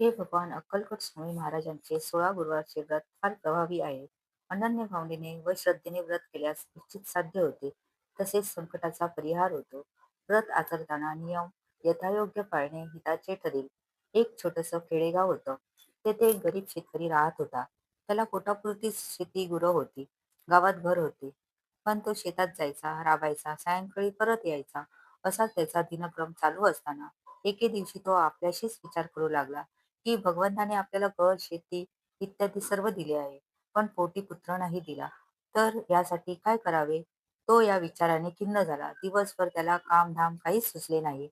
हे भगवान अक्कलकोट स्वामी महाराजांचे सोळा गुरुवारचे व्रत फार प्रभावी आहे. अनन्य भावनेने व श्रद्धेने व्रत केल्यास इच्छित साध्य होते, तसेच संकटाचा परिहार होतो. व्रत आचरताना नियम यथायोग्य पाळणे हिताचे ठरेल. एक छोटंसं खेडेगाव होतं. तेथे एक गरीब शेतकरी राहत होता. त्याला पोटापुरतीच शेती गुरं होती. गावात घर होते. पण तो शेतात जायचा, राबायचा, सायंकाळी परत यायचा, असा त्याचा दिनक्रम चालू असताना एके दिवशी तो आपल्याशीच विचार करू लागला, की भगवंताने आपल्याला घर, शेती इत्यादी सर्व दिले आहे, पण पोटी पुत्र नाही दिला. तर यासाठी काय करावे? तो या विचाराने खिन्न झाला. दिवसभर त्याला कामधाम काहीच सुचले नाही.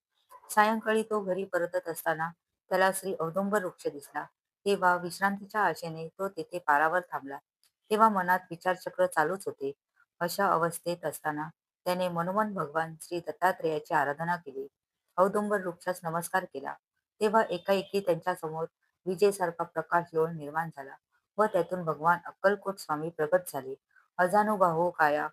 सायंकाळी तो घरी परतत असताना त्याला श्री औदुंबर वृक्ष दिसला. तेव्हा विश्रांतीच्या आशेने तो तेथे पारावर थांबला. तेव्हा मनात विचारचक्र चालूच होते. अशा अवस्थेत असताना त्याने मनोमन भगवान श्री दत्तात्रेयाची आराधना केली. औदुंबर वृक्षास नमस्कार केला. तेव्हा एकाएकी त्यांच्यासमोर विजेसारखा प्रकाश येऊन निर्माण झाला व त्यातून भगवान अक्कलकोट स्वामी प्रगत झाले. अजानुबाहू काया,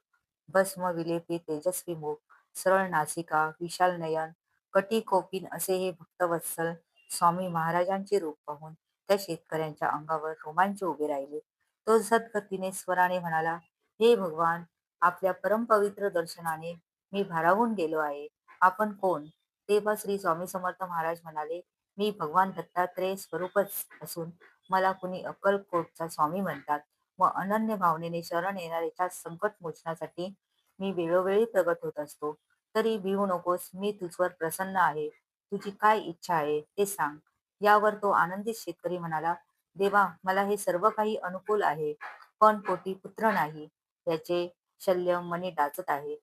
भस्म विलेपी तेजस्वी मुख, सरळ नासिका, विशाल नयन, कटी कोपिन असे हे भक्तवत्सल स्वामी महाराजांचे रूप पाहून त्या शेतकऱ्यांच्या अंगावर रोमांच उभे राहिले. तो सद्गतीने स्वराने म्हणाला, हे भगवान, आपल्या परमपवित्र दर्शनाने मी भारावून गेलो आहे. आपण कोण? तेव्हा श्री स्वामी समर्थ महाराज म्हणाले, मी भगवान दत्तात्रेय स्वरूपच असून मला कुणी अक्कलकोटचा स्वामी म्हणतात व अनन्य भावनेने शरण येणाऱ्याच्या संकट मोचण्यासाठी मी वेळोवेळी प्रगट होत असतो. तरी भिवू नकोस, मी तुझवर प्रसन्न आहे. तुझी काय इच्छा आहे ते सांग. यावर तो आनंदित शेतकरी म्हणाला, देवा, मला हे सर्व काही अनुकूल आहे, पण पोटी पुत्र नाही. याचे शल्य मनी डाचत आहे.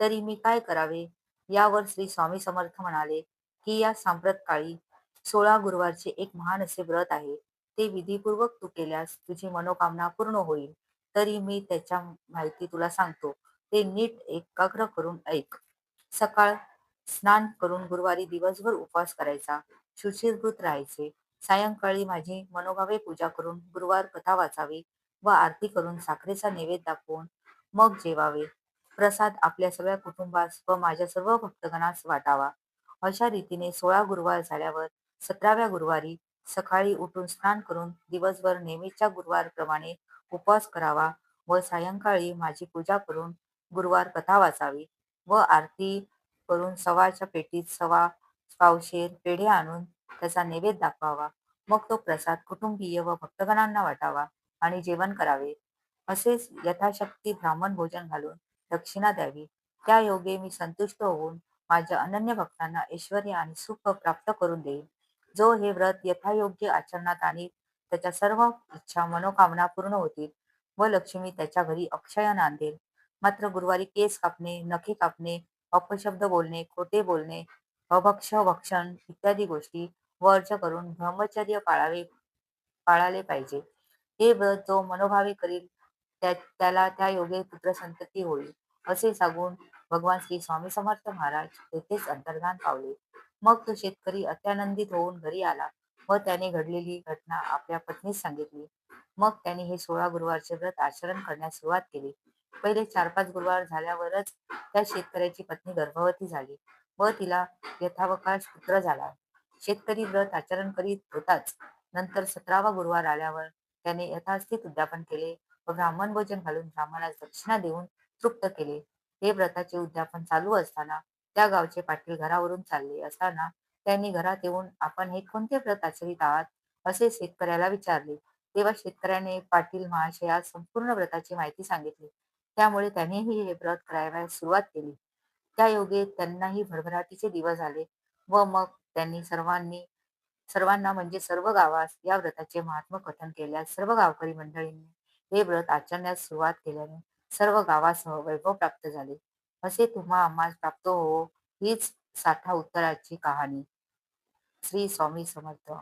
तरी मी काय करावे? यावर श्री स्वामी समर्थ म्हणाले, की या सांप्रत काळी सोळा गुरुवारचे एक महान असे व्रत आहे. ते विधीपूर्वक तू केल्यास तुझी मनोकामना पूर्ण होईल. तरी मी त्याच्या माहिती तुला सांगतो. ते नीट एकाग्र करून ऐक. सकाळ स्नान करून गुरुवारी दिवसभर उपवास करायचा. शुचिरभूत राहायचे. सायंकाळी माझी मनोभावे पूजा करून गुरुवार कथा वाचावी व आरती करून साखरेचा नैवेद्य दाखवून मग जेवावे. प्रसाद आपल्या सगळ्या कुटुंबास व माझ्या सर्व भक्तगणास वाटावा. अशा रीतीने सोळा गुरुवार झाल्यावर सतराव्या गुरुवारी सकाळी उठून स्नान करून दिवसभर नेहमीच्या गुरुवारप्रमाणे उपवास करावा व सायंकाळी माझी पूजा करून गुरुवार कथा वाचावी व आरती करून सवाच्या पेटीत सवा पावशेर पेढे आणून त्याचा नैवेद्य दाखवावा. मग तो प्रसाद कुटुंबीय व भक्तगणांना वाटावा आणि जेवण करावे. असेच यथाशक्ती ब्राह्मण भोजन घालून दक्षिणा द्यावी. त्या योगे मी संतुष्ट होऊन माझ्या अनन्य भक्तांना ऐश्वर्य आणि सुख प्राप्त करून देईन. जो हे व्रत यथायोग्य आचरणात आणि त्याच्या सर्व इच्छा मनोकामना पूर्ण होतील व लक्ष्मी त्याच्या घरी अक्षय नांदेल. मात्र गुरुवारी केस कापणे, नखे कापणे, अपशब्द बोलणे, खोटे बोलणे, अभक्ष भक्षण इत्यादी गोष्टी वर्ज करून ब्रह्मचर्य पाळावे पाळाले पाहिजे. हे व्रत जो मनोभावे करील त्याला त्या योगे पुत्रसंतती होईल. असे सांगून भगवान श्री स्वामी समर्थ महाराज तेथेच अंतर्धान पावले. मग तो शेतकरी अत्यानंदित होऊन घरी आला व त्याने घडलेली घटना आपल्या पत्नीस सांगितली. मग त्याने हे सोळा गुरुवारचे व्रत आचरण करण्यास सुरुवात केली. पहिले चार पाच गुरुवार झाल्यावरच त्या शेतकऱ्याची पत्नी गर्भवती झाली व तिला यथावकाश पुत्र झाला. शेतकरी व्रत आचरण करीत होताच. नंतर सतरावा गुरुवार आल्यावर त्याने यथास्थित उद्यापन केले व ब्राह्मण भोजन घालून ब्राह्मणास दक्षिणा देऊन तृप्त केले. हे व्रताचे उद्यापन चालू असताना त्या गावचे पाटील घरावरून चालले असताना त्यांनी घरात येऊन आपण हे कोणते व्रत आचरित आहात असे शेतकऱ्याला विचारले. तेव्हा शेतकऱ्याने पाटील महाशयास संपूर्ण व्रताची माहिती सांगितली. त्यामुळे त्यांनीही हे व्रत करायला सुरुवात केली. त्या योगे त्यांनाही भरभराटीचे दिवस आले व मग त्यांनी सर्वांनी सर्वांना म्हणजे सर्व गावास या व्रताचे महात्म कथन केल्यास सर्व गावकरी मंडळींनी हे व्रत आचरण्यास सुरुवात केल्याने सर्व गावासह वैभव प्राप्त झाले. असे तुम्हा आम्हास प्राप्त हो हीच साठा उत्तराची कहाणी. श्री स्वामी समर्थ